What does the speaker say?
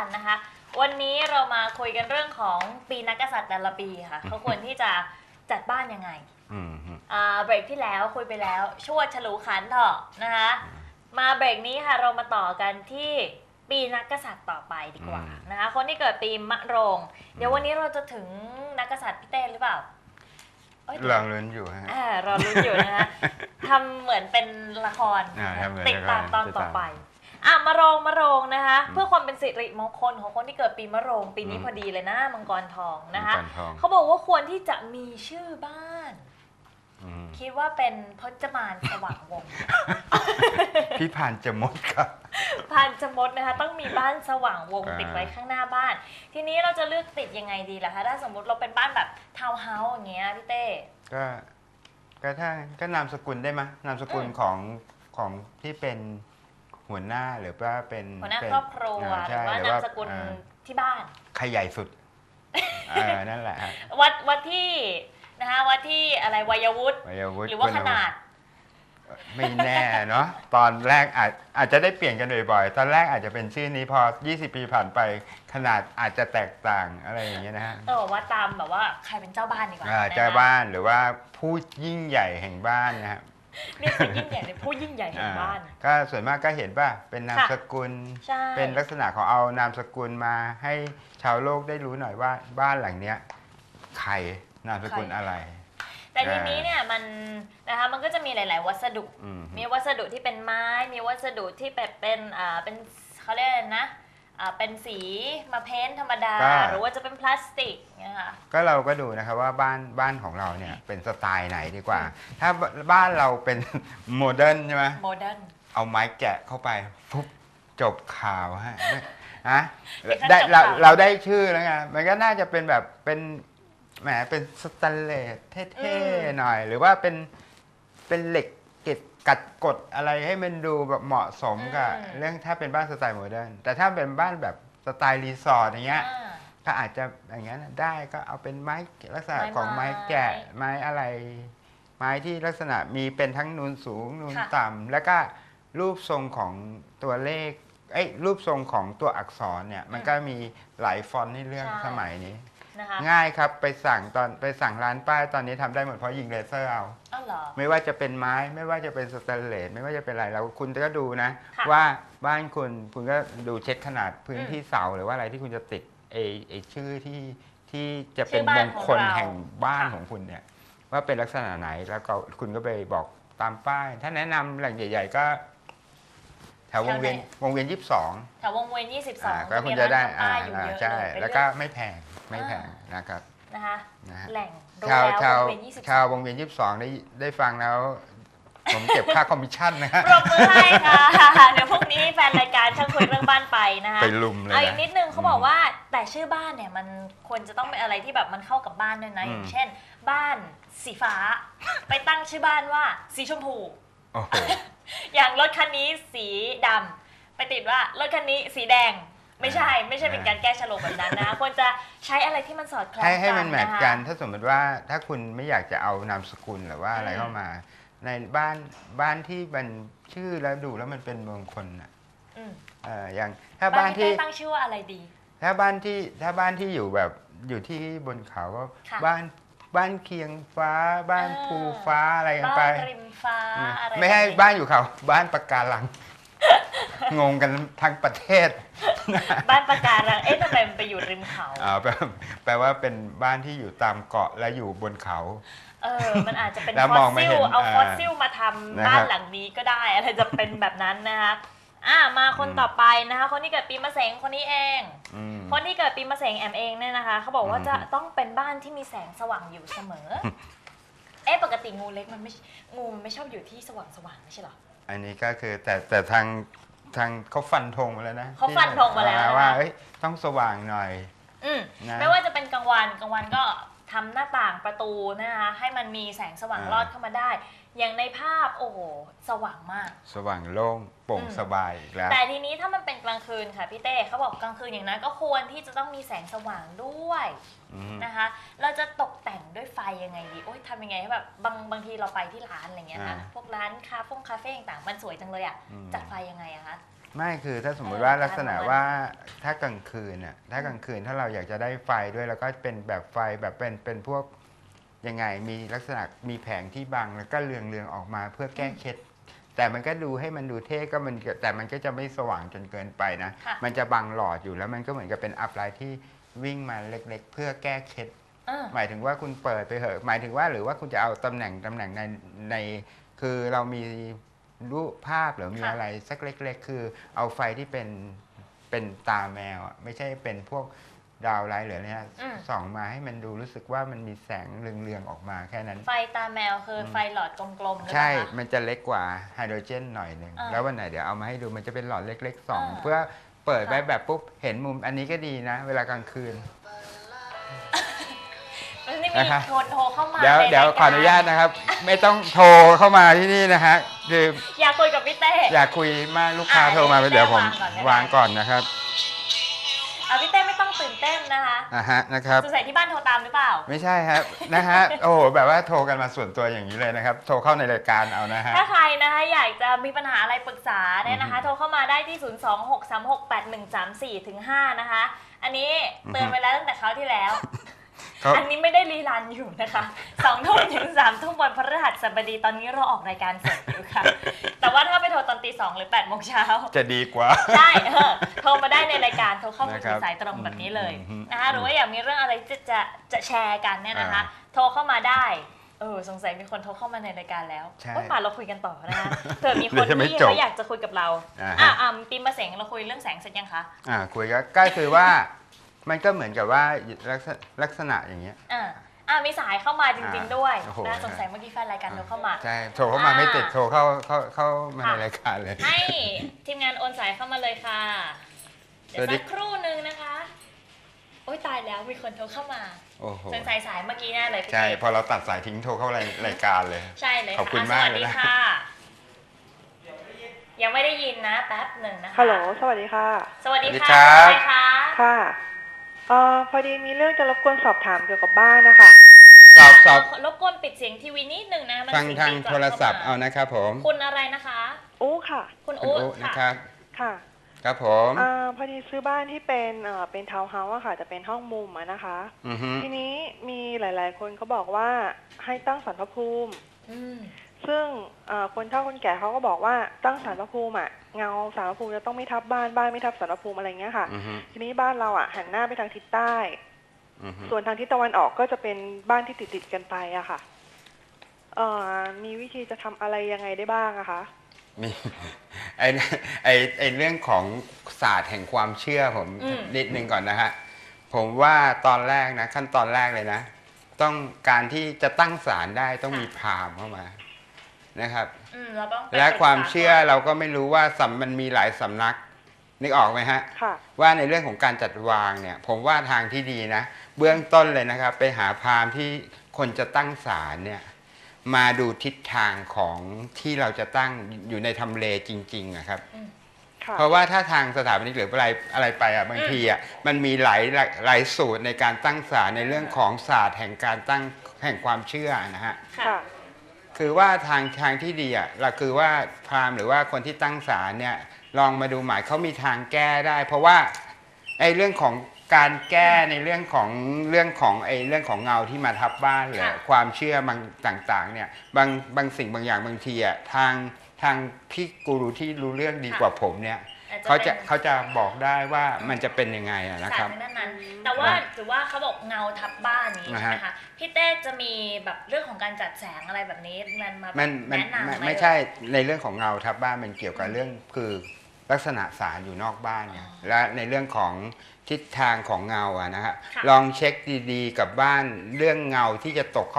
านนะคะ วันนี้เรามาคุยกันเรื่องของปีนักกษัตริย์แต่ละปีค่ะเขาควรที่จะจัดบ้านยังไงอืมฮึอ่าเบรกที่แล้วคุยไปแล้วชวดฉลูขันเถอะนะคะ มาเบรกนี้ค่ะเรามาต่อกันที่ปีนักกษัตริย์ต่อไปดีกว่านะคะ คนที่เกิดปีมะโรง เดี๋ยววันนี้เราจะถึงนักกษัตริย์พี่เต้หรือเปล่าเอ้ย ลองลุ้นอยู่ฮะ อ่ารอลุ้นอยู่นะคะ ทำเหมือนเป็นละครอ่าทำเหมือนติดตามละครตอนติดต่อตาม ไป อะมะโรงมะโรงนะคะอืมเพื่อความเป็นสิริมงคลของคนที่เกิดปีมะโรงปีนี้อืมพอดีเลยนะมังกรทองนะคะมังกรทอง เขาบอกว่าควรที่จะมีชื่อบ้าน อืมคิดว่าเป็นพจมานสว่างวงศ์พี่ผ่านจะหมดครับพันจมดนะคะ ต้องมีบ้านสว่างวงศ์อ่า ติดไว้ข้างหน้าบ้าน ทีนี้เราจะเลือกติดยังไงดีล่ะคะถ้าสมมติเราเป็นบ้านแบบทาวน์เฮาส์อย่างเงี้ยพี่เต้ ก็ก็ถ้าก็นามสกุลได้ไหมนามสกุลอืม ของของที่เป็น หัวหน้าหรือว่าเป็นหัวหน้าเป็นครอบครัวอ่าหใช่รือว่าหรืนาอมสกุลอ่าที่บ้านใครใหญ่สุดเออนั่นแหละฮะวัดวัดที่นะคะวัดที่อะไรวัยวุฒิวัยวุฒิหรือว่าขนาด ไม่แน่เนาะตอนแรกอาจอาจจะได้เปลี่ยนกันบ่อยๆตอนแรกอาจจะเป็นชื่อนี้พอ 20 ปีผ่านไปขนาดอาจจะแตกต่างอะไรอย่างเงี้ยนะฮะเออว่าตามแบบว่าใครเป็นเจ้าบ้านดีกว่าอ่านะคะเจ้าบ้านหรือว่าผู้ยิ่งใหญ่แห่งบ้านนะฮะเรีย กเป็นยิ่งใหญ่เลยผู้ยิ่งใหญ่แห่งบ้านอ่าก็ส่วนมากก็เห็นป่ะเป็นนามค่ะสกุล ใช่ เป็นลักษณะของเอานามสกุลมาให้ชาวโลกได้รู้หน่อยว่าบ้านหลังเนี้ยใครนามสกุลอะไร แต่ทีนี้เนี่ยมันนะคะมันก็จะมีหลาย ๆ วัสดุอืมมีวัสดุที่เป็นไม้ มีวัสดุที่แบบเป็นอ่าเป็นเขาเรียกอะไรนะ อ่าเป็นสีมาเพ้นท์ธรรมดา ก็ หรือว่าจะเป็นพลาสติกนะคะก็เราก็ดูนะครับว่าบ้านบ้านของเราเนี่ยเป็นสไตล์ไหนดีกว่า ถ้าบ้านเราเป็น โมเดิร์นใช่ไหมโมเดิร์น เอาไม้แกะเข้าไปปุ๊บจบข่าวฮะฮะเป็นขั้นได้จบเราข่าว เราได้ชื่อแล้วไงมันก็น่าจะเป็นแบบเป็นแหมเป็นสแตนเลสเท่ๆหน่อย หรือว่าเป็นเป็นเหล็กเกล็ดกัดกดอะไรให้มันดูแบบเหมาะสมกับ เรื่องถ้าเป็นบ้านสไตล์โมเดิร์นแต่ถ้าเป็นบ้านแบบสไตล์รีสอร์ทอย่างเงี้ยอ่าก็อาจจะอย่างนั้นนะได้ก็เอาเป็นไม้ลักษณะไม้ของไม้ไม้แกะไม้อะไร ไม้ที่ลักษณะมีเป็นทั้งนูนสูงนูนค่ะต่ำแล้วก็รูปทรงของตัวเลขเอ้ยรูปทรงของตัวอักษรเนี่ย มันก็มีหลายฟอนต์ให้เลือกสมัยนี้ นะคะง่ายครับไปสั่งตอนไปสั่งร้านป้ายตอนนี้ทำได้หมดเพราะยิงเลเซอร์เอา อ้าวเหรอ ไม่ว่าจะเป็นไม้ไม่ว่าจะเป็นสแตนเลสไม่ว่าจะเป็นอะไรแล้วคุณก็ดูนะ ค่ะว่าบ้านคุณคุณก็ดูเช็คขนาดพื้นอืมที่เสาหรือว่าอะไรที่คุณจะติดเอไอชื่อที่ที่จะเป็นชื่อบ้ามนงคลของเราแห่งบ้านค่ะ ของคุณเนี่ยว่าเป็นลักษณะไหนแล้วก็คุณก็ไปบอกตามป้าย ถ้าแนะนำแหล่งใหญ่ ๆ ก็ แถววงเวียนวงเวียนยี่สิบสองแถววงเวียน22ก็จะคุมีณจะได้ร้านทำอ่าป้ายอยู่อ่าเยอะใช่เลยไปแล้วเลืก็อกไม่แพงไม่แพงนะครับนะคะนะฮะแหล่งรู้ชาวแล้วชาววงเวียน22ชาววงเวียนยี่สิบสองได้ได้ฟังแล้ว ผมเก็บค่าคอมมิชชั่นนะฮะปรบมือให้ค่ะเดี๋ยวพรุ่งนี้แฟนรายการช่างคุยเรื่องบ้านไปนะคะไปลุมเลยเอาอีกนะนิดนึงเขาบอกว่าแต่ชื่อบ้านเนี่ยมันควรจะต้องเป็นอะไรที่แบบมันเข้ากับบ้านด้วยนะอืมอย่างเช่น บ้านสีฟ้า ไปตั้งชื่อบ้านว่าสีชมพู โอ้โหอย่างรถคันนี้สีดำไปติดว่ารถคันนี้สีแดง ไม่ใช่ ไม่ใช่เป็นการแก้ชโลมแบบนั้นนะ ควรจะใช้อะไรที่มันสอดคล้องให้ให้กัมันนแมทนะคะ กัน ถ้าสมมติว่าถ้าคุณไม่อยากจะเอานามสกุลหรือว่าอะไรอืม เข้ามา ในบ้านบ้านที่มันชื่อแล้วดูแล้วมันเป็นมงคลอะอืมเอออย่างถ้าบ้าบ้านนที่ ที่ตั้งชื่อว่าอะไรดี ถ้าบ้านที่ถ้าบ้านที่อยู่แบบอยู่ที่บนเขาก็ค่ะ บ้าน บ้านเคียงฟ้า บ้านอ่าภูฟ้าอะไรกันไปบ้านริมฟ้าอะไรไม่ให้แบบนี้บ้านอยู่เขาบ้านปะการัง งงกันทั้งประเทศ บ้านปะการังเอ๊ะทำไมมันไปอยู่ริมเขาอ่าแปลแปลว่าเป็นบ้านที่อยู่ตามเกาะและอยู่บนเขาเออ มันอาจจะเป็นแล้วฟอมสองไม่ซิเห็ลนเอาอ่าฟอสซิลมาทำนะครับบ้านหลังนี้ก็ได้อะไรจะเป็นแบบนั้นนะคะ อ่ามาคนอืมต่อไปนะคะ คนที่เกิดปีมะเสงคนนี้เอง อืม คนที่เกิดปีมะเสงแอมเองเนี่ยนะคะเขาบอกว่าอืม จะต้องเป็นบ้านที่มีแสงสว่างอยู่เสมอ เอ๊ะปกติงูเล็กมันไม่งูมันไม่ชอบอยู่ที่สว่างสว่างๆไม่ใช่เหรอ อันนี้ก็คือแต่แต่ทางทางเขาฟันธงมาแล้วนะเขาฟันธงมาแล้วอ่นะคะ ว่าเอ้ยต้องสว่างหน่อย อืมนะไม่ว่าจะเป็นกลางวันกลางวันก็ทำหน้าต่างประตูนะคะให้มันมีแสงสว่างอ่า ลอดเข้ามาได้ อย่างในภาพโอ้โหสว่างมาก สว่างโล่งโปร่งอืมสบายอีกแล้ว แต่ทีนี้ถ้ามันเป็นกลางคืนค่ะพี่เต้เขาบอกกลางคืนอย่างนั้นก็ควรที่จะต้องมีแสงสว่างด้วยอืม นะคะ เราจะตกแต่งด้วยไฟยังไงดีโอ๊ยทำยังไงให้แบบบางบางทีเราไปที่ร้านอะไรเงี้ยนะอ่าพวกร้านคาเฟ่คาเฟ่ต่างๆมันสวยจังเลยอะอืม จัดไฟยังไงอะคะ ไม่คือถ้าสมมุติเออว่าลักษณะการนอนว่าถ้ากลางคืนน่ะถ้ากลางคืนถ้าเราอยากจะได้ไฟด้วยแล้วก็เป็นแบบไฟแบบเป็นเป็นพวก ยังไงมีลักษณะมีแผงที่บังแล้วก็เรืองเรืองๆออกมาเพื่อแก้เคล็ดแต่มันก็ดูให้มันดูเท่ก็มันก็แต่มันก็จะไม่สว่างจนเกินไปนะค่ะมันจะบังหลอดอยู่แล้วมันก็เหมือนกับเป็นอัพไลท์ที่วิ่งมาเล็ก ๆ เพื่อแก้เคล็ดเออหมายถึงว่าคุณเปิดไปเหอะ หมายถึงว่าหรือว่าคุณจะเอาตำแหน่งตำแหน่งในใน คือเรามีรูปภาพหรือมีค่ะอะไรสักเล็ก ๆ คือเอาไฟที่เป็นเป็นตาแมวอะไม่ใช่เป็นพวก ดาวไลท์หรืออะไรเนี่ยอืม ส่องมาให้มันดูรู้สึกว่ามันมีแสงเรืองๆออกมาแค่นั้น ไฟตาแมวคืออม ไฟหลอดกลมๆหรือเปล่าใช่ คะ มันจะเล็กกว่าไฮโดรเจนหน่อยหนึ่ง อ่าแล้ววันไหนเดี๋ยวเอามาให้ดูมันจะเป็นหลอดเล็กๆส่องอ่า เพื่อเปิดไว้ค่ะแบบปุ๊บ เห็นมุมอันนี้ก็ดีนะ เวลากลางคืน แล้วนี่นะมีคะคนโทรเข้ามาเดี๋ยวในเดี๋ยวรายขออนุญาตนะครับ ไม่ต้องโทรเข้ามาที่นี่นะฮะคืออยากคุยกับพี่เต้ อยากคุยมากลูกค้าอะโทรมาให้พี่เดี๋ยวผมแจ้งวาวางงก่ก่ออนนได้ไหมนะครับอะพี่เต้ไม่ ต้องตื่นเต้นนะคะอะฮะนะครับสงสัยที่บ้านโทรตามหรือเปล่า ไม่ใช่ครับนะฮะโอ้โหแบบว่าโทรกันมาส่วนตัวอย่างนี้เลยนะครับ โทรเข้าในรายการเอานะฮะ ถ้าใครนะคะอยากจะมีปัญหาอะไรปรึกษาเนี่ยนะคะอือฮึโทรเข้ามาได้ที่ 026368134ถึง5นะคะ อันนี้เตือนอือฮึไปแล้วตั้งแต่คราวที่แล้ว เขาอันนี้ไม่ได้รีรันอยู่นะคะสองทุ่มถึงสามทุ่มวันพฤหัสบดีตอนนี้เราออกรายการสดอยู่ค่ะ แต่ว่าถ้าไปโทรตอนตีสองหรือ8ปดโมงเช้าจะดีกว่าได้เออโทรมาได้ในรายการโทรเข้ามือนะครับสายตรงแบบนี้เลยอืมนะคะหรือว่าอยากมีเรื่องอะไรจะจะจะแชร์กันเนี่ยนะคะ โทรเข้ามาได้เออสงสัยมีคนโทรเข้ามาในรายการแล้วใช่ก็ป่าเราคุยกันต่อนะคะเผื่อมีคเดี๋นยวจะไม่ที่จบเขาอยากจะคุยกับเราอ่าฮะอะอะปีมาเสงเราคุยเรื่องแสงเสร็จยังคะอ่าคุยก็ก็คือว่า มันก็เหมือนกับว่าลักษณะลักษณะอย่างเงี้ย อ่าอะมีสายเข้ามาจริง ๆ ด้วยโอ้โห นะสงสัยเมื่อกี้แฟนรายการโทรเข้ามา ใช่โทรเข้ามาอ่า ไม่ติดโทรเข้าเข้าเข้ามาในค่ะรายการเลย ให้ทีมงานโอนสายเข้ามาเลยค่ะ เดี๋ยวสวัสดี สักครู่หนึ่งนะคะ โอ้ยตายแล้วมีคนโทรเข้ามาโอ้โหสงสัยสายเมื่อกี้แน่เลยพี่ใช่เต้พอเราตัดสายทิ้งโทรเข้ารายรายการเลย ใช่เลยขอบคุณะมากสวัสเลยดีนะ ค่ะ ยังไม่ได้ยินนะแป๊บหนึ่งนะคะฮัลโหล สวัสดีค่ะ สวัสดีสวัสดีค่ะครับ ใครคะ ค่ะ เอ่อพอดีมีเรื่องจะรบกวนสอบถามเกี่ยวกับบ้านนะคะ สอบสอบรบกวนปิดเสียงทีวีนิดหนึ่งนะมันทางเสียทางตีกลับโทรศัพท์ข้เอามนะครับผมคุณอะไรนะคะอู้ค่ะ คุณคุณอุ๊อุ๊นะค่ะครับ ค่ะครับผมอ่าพอดีซื้อบ้านที่เป็นเอ่อเป็นทาวน์เฮาส์อะค่ะ จะเป็นห้องมุมอะนะคะ อือฮึทีนี้มีหลาย ๆ คนเขาบอกว่าให้ตั้งสารพระภูมิ อืม ซึ่งเอ่อคนเฒ่าคนแก่เขาก็บอกว่าตั้งสารพระภูมิอะเงาสารพระภูมิจะต้องไม่ทับบ้านบ้านไม่ทับสารพระภูมิอะไรเงี้ยค่ะอือฮึทีนี้บ้านเราอะหันหน้าไปทางทิศใต้อือฮึส่วนทางทิศตะวันออกก็จะเป็นบ้านที่ติดติดๆกันไปอะค่ะเอ่อมีวิธีจะทำอะไรยังไงได้บ้างอะคะมีไอไอไอเรื่องของศาสตร์แห่งความเชื่อผมอืมนิดนึงก่อนนะฮะผมว่าตอนแรกนะขั้นตอนแรกเลยนะ ต้องการที่จะตั้งศาลได้ต้องมีพราหมณ์เข้ามา นะครับ อืมเราต้องไปและความปรึกษเชื่อเราก็ไม่รู้ว่าสำมันมีหลายสำนักนึกออกไหมฮะ ค่ะ ว่าในเรื่องของการจัดวางเนี่ย ผมว่าทางที่ดีนะ เบื้องต้นเลยนะครับ ไปหาพราหมณ์ที่คนจะตั้งศาลเนี่ย มาดูทิศทางของที่เราจะตั้งอยู่ในทำเลจริงๆนะครับ ค่ะ เพราะว่าถ้าทางสถาปนิกหรืออะไรอะไรไปอะบางทีอะมันมีหลายหลายหลายสูตรในการตั้งศาลในเรื่องของศาสตร์แห่งการตั้งแห่งความเชื่อนะฮะ ค่ะ ค่ะ คือว่าทางทางที่ดีอะเราคือว่าพราหมณ์หรือว่าคนที่ตั้งศาลเนี่ยลองมาดูหมายเขามีทางแก้ได้ เพราะว่าไอ้เรื่องของการแก้ในเรื่องของเรื่องของไอ้เรื่องของเงาที่มาทับบ้านหรือค่ะความเชื่อบางต่างๆเนี่ยบางบางสิ่งบางอย่างบางทีอะทางทางพี่กูรูที่รู้เรื่องดีกว่าผมเนี่ยอาจ เขาจะป็นเขาจะบอกได้ว่ามันจะเป็นยังไงอะนะศาคสรัตบร์ทางด้านนั้นแต่ว่าถือว่าเขาบอกเงาทับบ้านนี้นะฮะนะคะพี่เต้จะมีแบบเรื่องของการจัดแสงอะไรแบบนี้มันมาแบบมันมันแนะนำไม่หไม่ใช่ในเรื่องของเงาทับบ้านมันเกี่ยวกับเรื่องคือลักษณะสารอยู่นอกบ้านไงอ๋อและในเรื่องของทิศทางของเงาอะนะฮะค่ะลองเช็คดีๆ กับบ้านเรื่องเงาที่จะตกเข้า